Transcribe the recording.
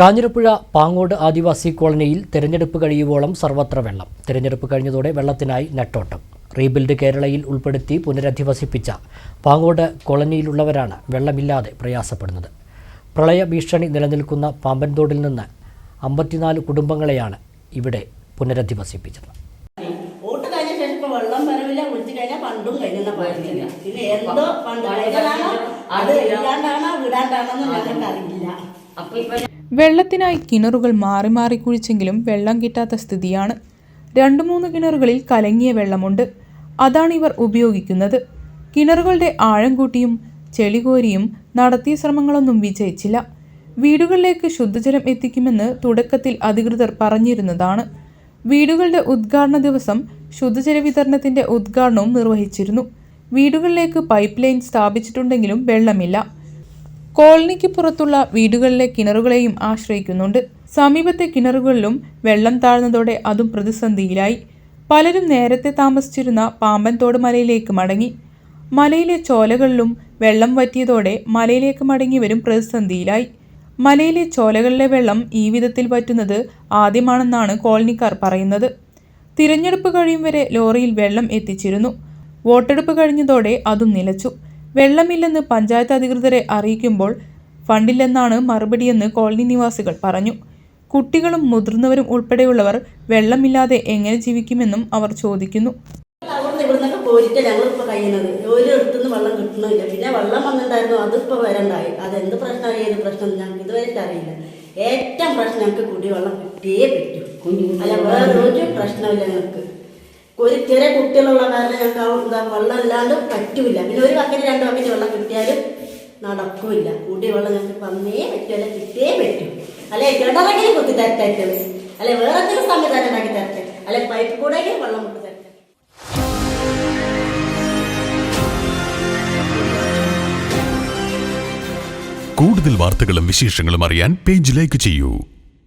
കാഞ്ഞിരപ്പുഴ പാങ്ങോട് ആദിവാസി കോളനിയിൽ തെരഞ്ഞെടുപ്പ് കഴിയുവോളം സർവത്ര വെള്ളം. തെരഞ്ഞെടുപ്പ് കഴിഞ്ഞതോടെ വെള്ളത്തിനായി നെട്ടോട്ടം. റീബിൽഡ് കേരളയിൽ ഉൾപ്പെടുത്തി പുനരധിവസിപ്പിച്ച പാങ്ങോട് കോളനിയിലുള്ളവരാണ് വെള്ളമില്ലാതെ പ്രയാസപ്പെടുന്നത്. പ്രളയ ഭീഷണി നിലനിൽക്കുന്ന പാമ്പൻതോടിൽ നിന്ന് അമ്പത്തിനാല് കുടുംബങ്ങളെയാണ് ഇവിടെ പുനരധിവസിപ്പിച്ചത്. അപ്പൊ ഇപ്പൊ വെള്ളം വരവില്ല കുളിച്ചു കഴിഞ്ഞാൽ പണ്ടും കഴിഞ്ഞ പറയുന്നില്ല പിന്നെ എന്തോ പണ്ട് അത് ഇല്ലാണ്ടാണോ വിടാണ്ടാണോ എന്ന് ഞങ്ങൾക്ക് അറിയില്ല വെള്ളത്തിനായി കിണറുകൾ മാറി മാറി കുഴിച്ചെങ്കിലും വെള്ളം കിട്ടാത്ത സ്ഥിതിയാണ്. രണ്ടു മൂന്ന് കിണറുകളിൽ കലങ്ങിയ വെള്ളമുണ്ട്. അതാണ് ഇവർ ഉപയോഗിക്കുന്നത്. കിണറുകളുടെ ആഴം കൂട്ടിയും ചെളികോരിയും നടത്തിയ ശ്രമങ്ങളൊന്നും വിജയിച്ചില്ല. വീടുകളിലേക്ക് ശുദ്ധജലം എത്തിക്കുമെന്ന് തുടക്കത്തിൽ അധികൃതർ പറഞ്ഞിരുന്നതാണ്. വീടുകളുടെ ഉദ്ഘാടന ദിവസം ശുദ്ധജല വിതരണത്തിന്റെ ഉദ്ഘാടനവും നിർവഹിച്ചിരുന്നു. വീടുകളിലേക്ക് പൈപ്പ് ലൈൻ സ്ഥാപിച്ചിട്ടുണ്ടെങ്കിലും വെള്ളമില്ല. കോളനിക്ക് പുറത്തുള്ള വീടുകളിലെ കിണറുകളെയും ആശ്രയിക്കുന്നുണ്ട്. സമീപത്തെ കിണറുകളിലും വെള്ളം താഴ്ന്നതോടെ അതും പ്രതിസന്ധിയിലായി. പലരും നേരത്തെ താമസിച്ചിരുന്ന പാമ്പൻതോട് മലയിലേക്ക് മടങ്ങി. മലയിലെ ചോലകളിലും വെള്ളം വറ്റിയതോടെ മലയിലേക്ക് മടങ്ങിയവരും പ്രതിസന്ധിയിലായി. മലയിലെ ചോലകളിലെ വെള്ളം ഈ വിധത്തിൽ വറ്റുന്നത് ആദ്യമാണെന്നാണ് കോളനിക്കാർ പറയുന്നത്. തിരഞ്ഞെടുപ്പ് കഴിയും വരെ ലോറിയിൽ വെള്ളം എത്തിച്ചിരുന്നു. വോട്ടെടുപ്പ് കഴിഞ്ഞതോടെ അതും നിലച്ചു. വെള്ളമില്ലെന്ന് പഞ്ചായത്ത് അധികൃതരെ അറിയിക്കുമ്പോൾ ഫണ്ടില്ലെന്നാണ് മറുപടിയെന്ന് കോളനി നിവാസികൾ പറഞ്ഞു. കുട്ടികളും മുതിർന്നവരും ഉൾപ്പെടെയുള്ളവർ വെള്ളമില്ലാതെ എങ്ങനെ ജീവിക്കുമെന്നും അവർ ചോദിക്കുന്നു. ഇവിടുന്നൊക്കെ ഞങ്ങളിപ്പോൾ കഴിയുന്നത് ഒരു വെള്ളം കിട്ടണമില്ല പിന്നെ വെള്ളം വരണ്ടായി. അതെന്ത് പ്രശ്നമായി? ഏത് പ്രശ്നം? ഞങ്ങൾക്ക് ഇതുവരെ അറിയില്ല. ഏറ്റവും പ്രശ്നം ഞങ്ങൾക്ക് കുടിവെള്ളം കിട്ടിയേ പറ്റൂ. അല്ല വേറൊരു പ്രശ്നമില്ല ഞങ്ങൾക്ക്. ഒരു ചെറിയ കുട്ടികളുള്ള കാരണം ഞങ്ങൾക്ക് എന്താ വെള്ളം അല്ലാണ്ട് പറ്റൂല. പിന്നെ ഒരു ബക്കറ്റ് രണ്ട് ബക്കറ്റ് വെള്ളം കിട്ടിയാലും നടക്കൂല കുടിവെള്ളം ഞങ്ങൾക്ക് വന്നേ പറ്റൂല കിട്ടിയേ പറ്റൂ. അല്ലെ കിണറെങ്കിലും കുത്തി തരട്ടെ. അല്ലെ വേറെ എന്തെങ്കിലും സംവിധാനം ഉണ്ടാക്കി തരട്ടെ. അല്ലെ പൈപ്പ് കൂടെ വെള്ളം കുത്തി കൂടുതൽ വാർത്തകളും വിശേഷങ്ങളും അറിയാൻ പേജ് ലൈക്ക് ചെയ്യൂ.